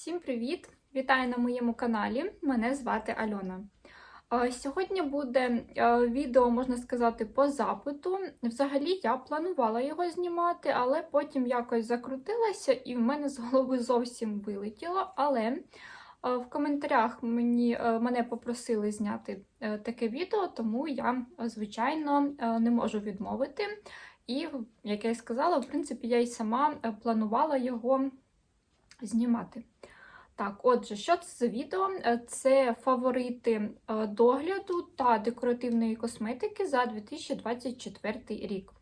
Всім привіт! Вітаю на моєму каналі. Мене звати Альона. Е, Сьогодні буде е, відео, можна сказати, по запиту. Взагалі, я планувала його знімати, але потім якось закрутилася і в мене з голови зовсім вилетіло. Але е, в коментарях мені, мене попросили зняти таке відео, тому я, звичайно, не можу відмовити. І, як я й сказала, в принципі, я й сама планувала його знімати. Так, отже, що це за відео? Е, Це фаворити е, догляду та декоративної косметики за 2024 рік.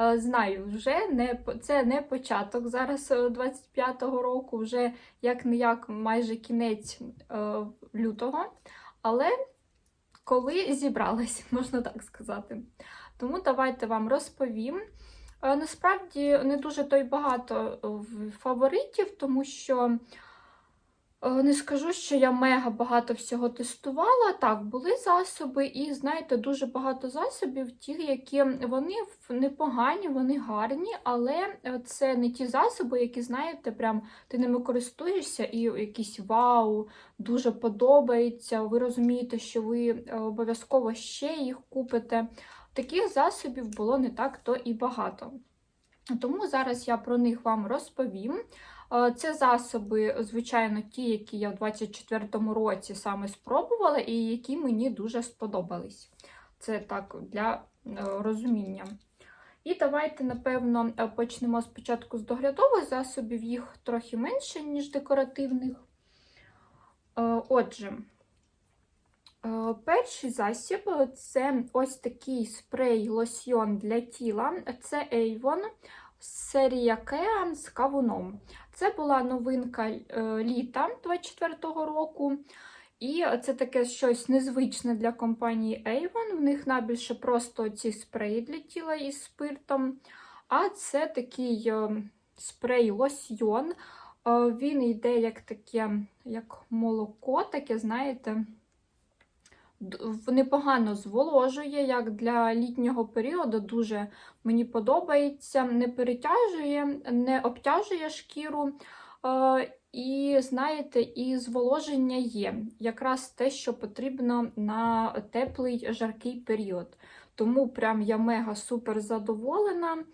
Е, Знаю, вже не це не початок зараз 25-го року, вже як не як майже кінець лютого. Але коли зібралась, можна так сказати. Тому давайте вам розповім. Насправді не дуже то й багато фаворитів, тому що не скажу, що я мега багато всього тестувала. Так, були засоби, і знаєте, дуже багато засобів, ті, які вони непогані, вони гарні, але е, це не ті засоби, які, знаєте, прям ти ними користуєшся і якийсь вау, дуже подобається. Ви розумієте, що ви е, обов'язково ще їх купите. Таких засобів було не так то і багато. Тому зараз я про них вам розповім. Е, Це засоби, звичайно, ті, які я в 2024 році саме спробувала, і які мені дуже сподобались. Це так для е, розуміння. І давайте, напевно, е, почнемо спочатку з доглядових засобів, їх трохи менше, ніж декоративних. Отже, Перший засіб це ось такий спрей лосьйон для тіла. Це Avon серія Kea з кавуном. Це була новинка е, літа 24-го року. І це таке щось незвичне для компанії Avon. В них найбільше просто ці спреї для тіла із спиртом. А це такий е, спрей лосьйон. Е, Він йде як таке, як молоко, таке, знаєте непогано зволожує, як для літнього періоду. Дуже мені подобається, не перетяжує, не обтяжує шкіру. Е, І знаєте, і зволоження є якраз те, що потрібно на теплий жаркий період. Тому прям я мега супер задоволена. Е,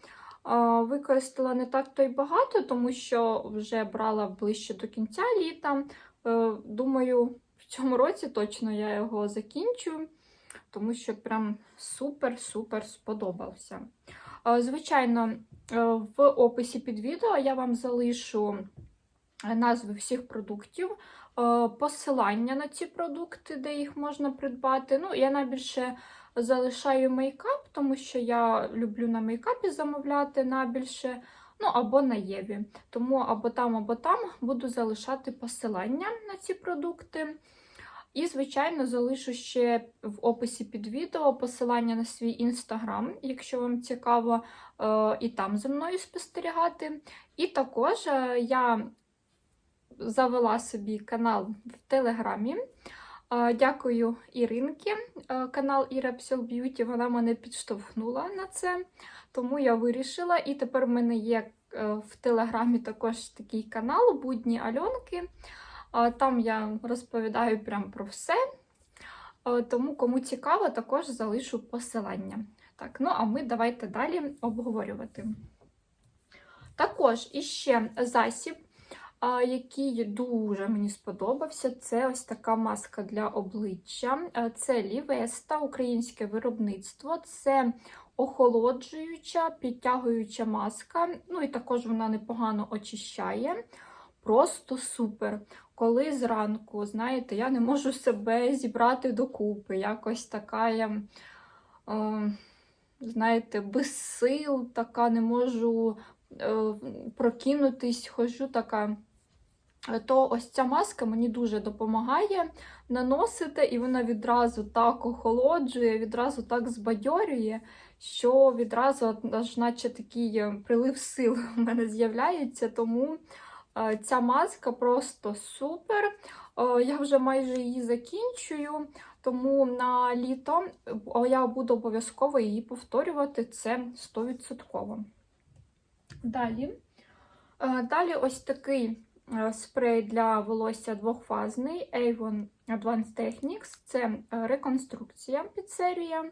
Використала не так то й багато, тому що вже брала ближче до кінця літа. Е, Думаю, в цьому році точно я його закінчу, тому що прям супер-супер сподобався. Е, Звичайно, е, в описі під відео я вам залишу назви всіх продуктів, е, посилання на ці продукти, де їх можна придбати. Ну, я найбільше залишаю мейкап, тому що я люблю на мейкапі замовляти найбільше. Ну, або на Єві. Тому або там, або там буду залишати посилання на ці продукти. І, звичайно, залишу ще в описі під відео посилання на свій інстаграм, якщо вам цікаво, е, і там за мною спостерігати. І також е, я завела собі канал в Телеграмі. Дякую Іринки, е, канал Іра Псел Б'юті. Вона мене підштовхнула на це, тому я вирішила. І тепер в мене є е, в Телеграмі також такий канал Будні Альонки. Там я розповідаю прям про все. Е, Тому, кому цікаво, також залишу посилання. Так, ну а ми давайте далі обговорювати. Також іще засіб, який дуже мені сподобався, це ось така маска для обличчя. Е, Це Лівеста, українське виробництво. Це охолоджуюча, підтягуюча маска. Ну і також вона непогано очищає. Просто супер. Коли зранку, знаєте, я не можу себе зібрати докупи. Якось така я, е, знаєте, без сил, така не можу е, прокинутись, хожу така. То ось ця маска мені дуже допомагає наносити, і вона відразу так охолоджує, відразу так збадьорює, що відразу наче такий е, прилив сил у мене з'являється. Тому е, ця маска просто супер. Е, Я вже майже її закінчую, тому на літо я буду обов'язково її повторювати, це 100%. Далі. Далі ось такий спрей для волосся двохфазний Avon Advanced Techniques. Це е, реконструкція підсерія.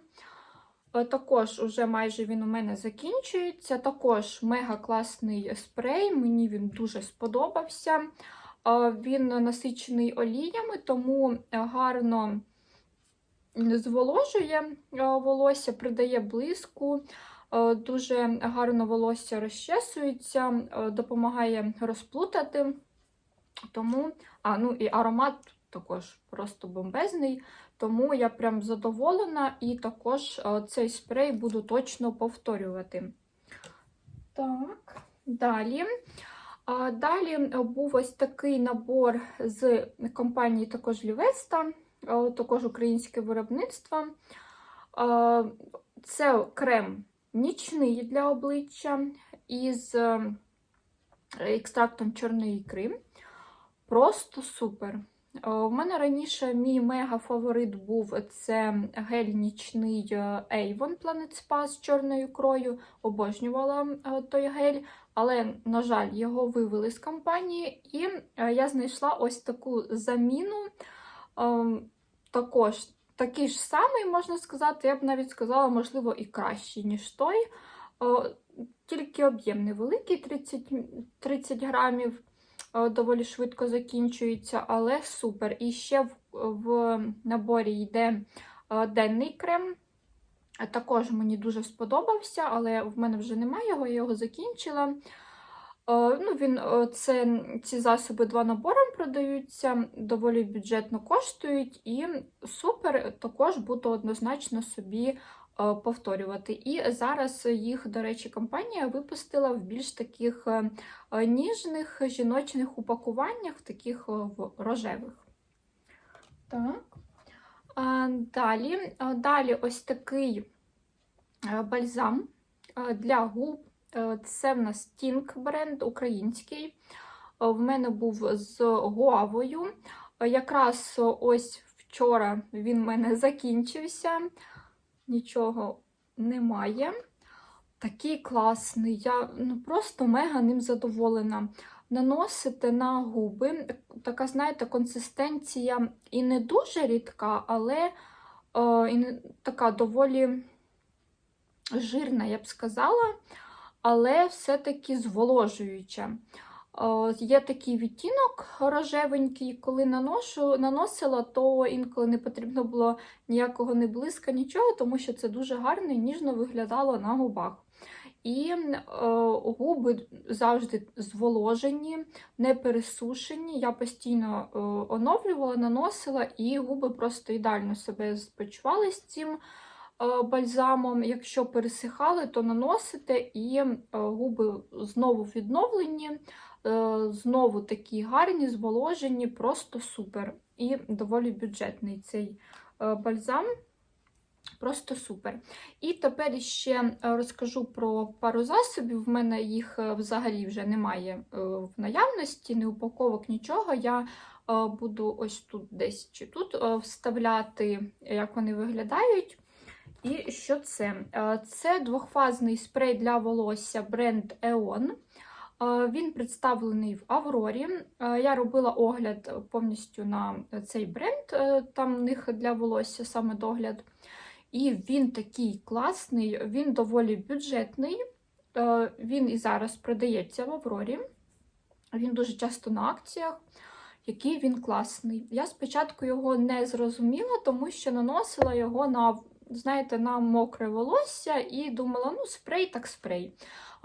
Е, Також уже майже він у мене закінчується. Також мега класний спрей, мені він дуже сподобався. Е, Він насичений оліями, тому гарно зволожує е, волосся, придає блиску, е, дуже гарно волосся розчесується, е, допомагає розплутати. Тому, а, ну і аромат також просто бомбезний. Тому я прям задоволена і також е, цей спрей буду точно повторювати. Так, далі. Далі е, був ось такий набор з компанії також Лівеста, е, також українське виробництво. Це крем нічний для обличчя із е, екстрактом чорної ікри. Просто супер. Е, У мене раніше мій мега-фаворит був це гель нічний е, Avon Planet Spa з чорною ікрою. Обожнювала е, той гель, але, на жаль, його вивели з компанії, і е, я знайшла ось таку заміну. Ем, Також такий ж самий, можна сказати, я б навіть сказала, можливо, і кращий, ніж той. Е, Тільки об'єм невеликий, 30, 30 грамів е, доволі швидко закінчується, але супер. І ще в, в наборі йде е, денний крем. Е, Також мені дуже сподобався, але в мене вже немає його, я його закінчила. Е, Ну, він, е, це, ці засоби два набором продаються, доволі бюджетно коштують, і супер також буду однозначно собі е, повторювати. І зараз їх, до речі, компанія випустила в більш таких е, е, ніжних жіночних упакуваннях, в таких е, рожевих. Так. Далі, далі ось такий е, бальзам е, для губ. Е, Це в нас Tink бренд український. Е, В мене був з гуавою. Е, Якраз ось вчора він в мене закінчився. Нічого немає. Такий класний. Я ну, просто мега ним задоволена. Наносити на губи. Така, знаєте, консистенція і не дуже рідка, але е, і не, така доволі жирна, я б сказала, але все-таки зволожуюча. Є такий відтінок рожевенький, коли наношу, наносила, то інколи не потрібно було ніякого не блиска, нічого, тому що це дуже гарно і ніжно виглядало на губах. І е, губи завжди зволожені, не пересушені. Я постійно е, оновлювала, наносила, і губи просто ідеально себе спочували з цим бальзамом. Якщо пересихали, то наносите, і губи знову відновлені, знову такі гарні, зволожені, просто супер. І доволі бюджетний цей е, бальзам. Просто супер. І тепер ще е, розкажу про пару засобів. В мене їх е, взагалі вже немає е, в наявності, ні упаковок, нічого. Я е, буду ось тут десь чи тут е, вставляти, як вони виглядають. І що це? Е, Це двохфазний спрей для волосся бренд Eon. Він представлений в Аврорі. Я робила огляд повністю на цей бренд, е, там в них для волосся саме догляд. І він такий класний, він доволі бюджетний. Е, Він і зараз продається в Аврорі. Він дуже часто на акціях. Який він класний. Я спочатку його не зрозуміла, тому що наносила його на, знаєте, на мокре волосся і думала, ну, спрей так спрей.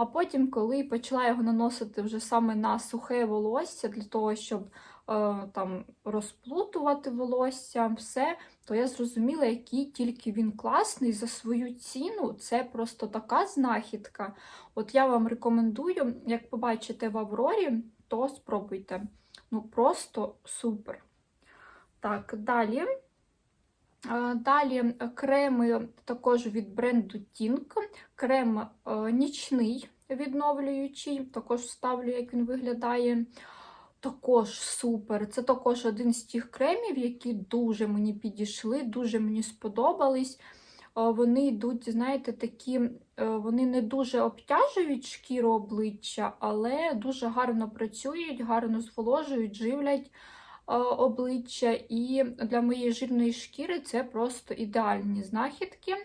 А потім, коли почала його наносити вже саме на сухе волосся, для того, щоб е, там розплутувати волосся, все, то я зрозуміла, який тільки він класний за свою ціну. Це просто така знахідка. От я вам рекомендую, як побачите в Аврорі, то спробуйте. Ну, просто супер. Так, далі. Е, Далі креми також від бренду Tink. Крем е, нічний відновлюючий, також вставлю, як він виглядає. Також супер. Це також один з тих кремів, які дуже мені підійшли, дуже мені сподобались. вони йдуть, знаєте, такі, е, вони не дуже обтяжують шкіру обличчя, але дуже гарно працюють, гарно зволожують, живлять е, обличчя. І для моєї жирної шкіри це просто ідеальні знахідки.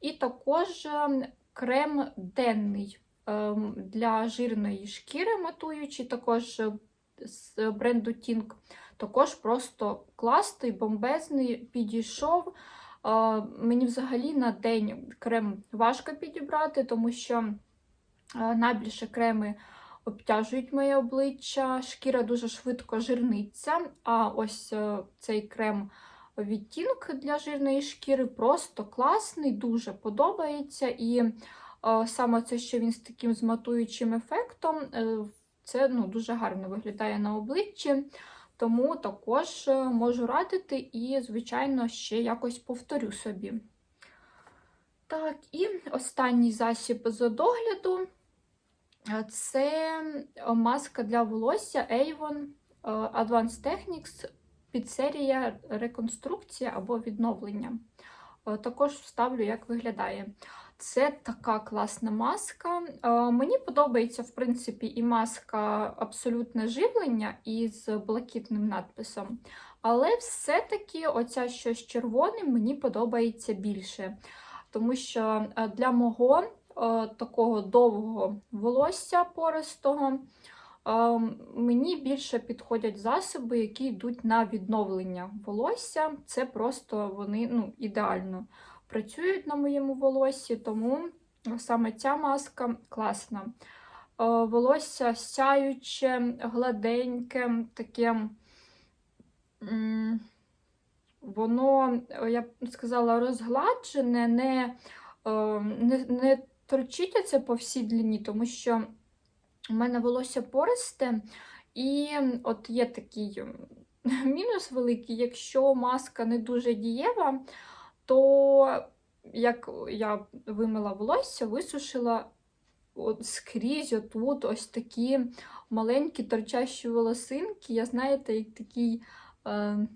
І також е, крем денний е, для жирної шкіри матуючий, також е, з бренду Tink. Також просто класний, бомбезний, підійшов. Мені взагалі на день крем важко підібрати, тому що найбільше креми обтяжують моє обличчя, шкіра дуже швидко жирниться. А ось е, цей крем відтінок для жирної шкіри просто класний, дуже подобається. І е, саме це, що він з таким зматуючим ефектом, е, це ну, дуже гарно виглядає на обличчі. Тому також можу радити і, звичайно, ще якось повторю собі. Так, і останній засіб з догляду це маска для волосся Avon е, Advanced Techniques підсерія реконструкція або відновлення. Також вставлю, як виглядає. Це така класна маска. Е, Мені подобається, в принципі, і маска абсолютне живлення із блакитним надписом. Але все-таки оця щось червоним мені подобається більше. Тому що е, для мого е, такого довгого волосся пористого мені більше підходять засоби, які йдуть на відновлення волосся. Це просто вони ну, ідеально працюють на моєму волоссі, тому саме ця маска класна. Е, волосся сяюче, гладеньке, таке, воно, я б сказала, розгладжене, не е, не, не торчиться по всій длині, тому що у мене волосся пористе, і от є такий мінус великий, якщо маска не дуже дієва, то як я вимила волосся, висушила от скрізь отут ось такі маленькі торчащі волосинки. Я, знаєте, як такий е,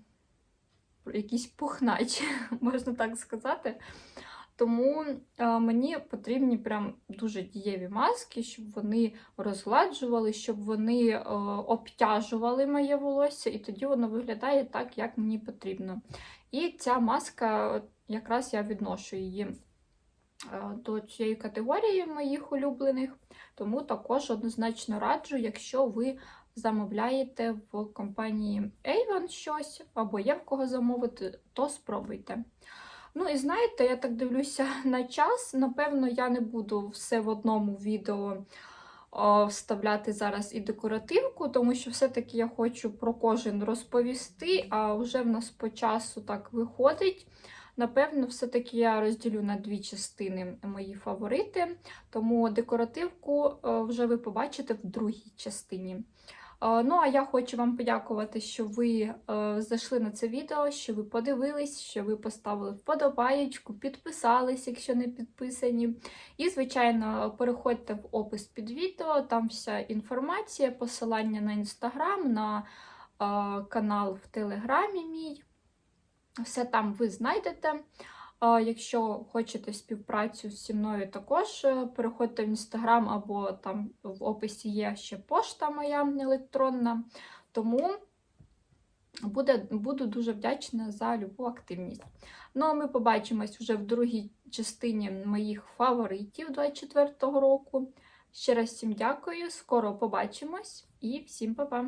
якийсь пухнач, можна так сказати. Тому мені потрібні прям дуже дієві маски, щоб вони розгладжували, щоб вони обтяжували моє волосся, і тоді воно виглядає так, як мені потрібно. І ця маска, якраз я відношу її до цієї категорії моїх улюблених, тому також однозначно раджу, якщо ви замовляєте в компанії Avon щось, або є в кого замовити, то спробуйте. Ну, і знаєте, я так дивлюся на час. Напевно, я не буду все в одному відео вставляти зараз і декоративку, тому що все-таки я хочу про кожен розповісти, а вже в нас по часу так виходить. Напевно, все-таки я розділю на дві частини мої фаворити, тому декоративку вже ви побачите в другій частині. Ну, а я хочу вам подякувати, що ви е, зайшли на це відео, що ви подивились, що ви поставили вподобаєчку, підписались, якщо не підписані. І, звичайно, переходьте в опис під відео, там вся інформація, посилання на інстаграм, на е, канал в Телеграмі мій. Все там ви знайдете. Якщо хочете співпрацю зі мною, також е, переходьте в інстаграм, або там в описі є ще пошта моя електронна. Тому буде, буду дуже вдячна за любу активність. Ну, а ми побачимось вже в другій частині моїх фаворитів 24-го року. Ще раз всім дякую, скоро побачимось і всім па-па!